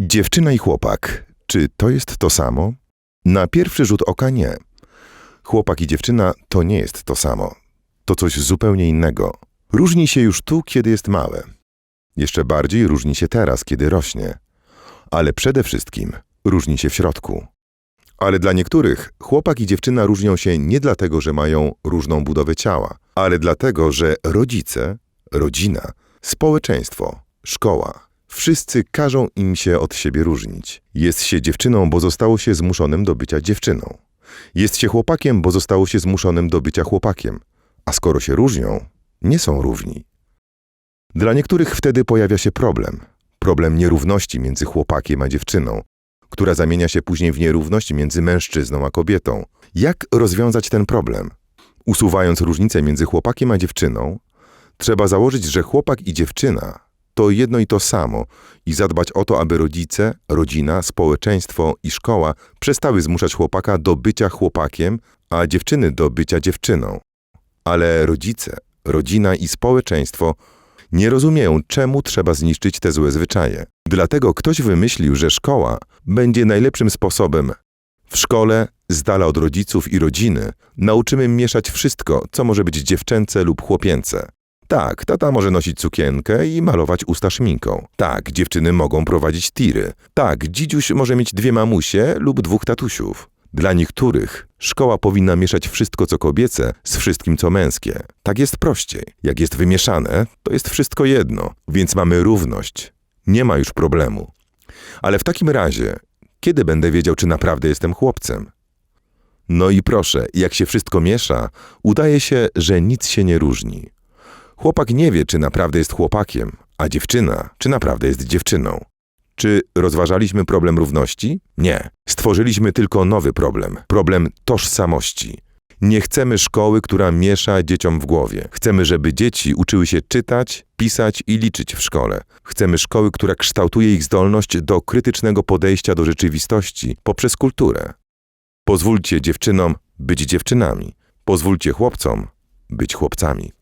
Dziewczyna i chłopak. Czy to jest to samo? Na pierwszy rzut oka nie. Chłopak i dziewczyna to nie jest to samo. To coś zupełnie innego. Różni się już tu, kiedy jest małe. Jeszcze bardziej różni się teraz, kiedy rośnie. Ale przede wszystkim różni się w środku. Ale dla niektórych chłopak i dziewczyna różnią się nie dlatego, że mają różną budowę ciała, ale dlatego, że rodzice, rodzina, społeczeństwo, szkoła, wszyscy każą im się od siebie różnić. Jest się dziewczyną, bo zostało się zmuszonym do bycia dziewczyną. Jest się chłopakiem, bo zostało się zmuszonym do bycia chłopakiem. A skoro się różnią, nie są równi. Dla niektórych wtedy pojawia się problem. Problem nierówności między chłopakiem a dziewczyną, która zamienia się później w nierówność między mężczyzną a kobietą. Jak rozwiązać ten problem? Usuwając różnicę między chłopakiem a dziewczyną, trzeba założyć, że chłopak i dziewczyna to jedno i to samo i zadbać o to, aby rodzice, rodzina, społeczeństwo i szkoła przestały zmuszać chłopaka do bycia chłopakiem, a dziewczyny do bycia dziewczyną. Ale rodzice, rodzina i społeczeństwo nie rozumieją, czemu trzeba zniszczyć te złe zwyczaje. Dlatego ktoś wymyślił, że szkoła będzie najlepszym sposobem. W szkole, z dala od rodziców i rodziny, nauczymy mieszać wszystko, co może być dziewczęce lub chłopięce. Tak, tata może nosić sukienkę i malować usta szminką. Tak, dziewczyny mogą prowadzić tiry. Tak, dzidziuś może mieć dwie mamusie lub dwóch tatusiów. Dla niektórych szkoła powinna mieszać wszystko, co kobiece, z wszystkim, co męskie. Tak jest prościej. Jak jest wymieszane, to jest wszystko jedno, więc mamy równość. Nie ma już problemu. Ale w takim razie, kiedy będę wiedział, czy naprawdę jestem chłopcem? No i proszę, jak się wszystko miesza, udaje się, że nic się nie różni. Chłopak nie wie, czy naprawdę jest chłopakiem, a dziewczyna, czy naprawdę jest dziewczyną. Czy rozważaliśmy problem równości? Nie. Stworzyliśmy tylko nowy problem problem tożsamości. Nie chcemy szkoły, która miesza dzieciom w głowie. Chcemy, żeby dzieci uczyły się czytać, pisać i liczyć w szkole. Chcemy szkoły, która kształtuje ich zdolność do krytycznego podejścia do rzeczywistości poprzez kulturę. Pozwólcie dziewczynom być dziewczynami. Pozwólcie chłopcom być chłopcami.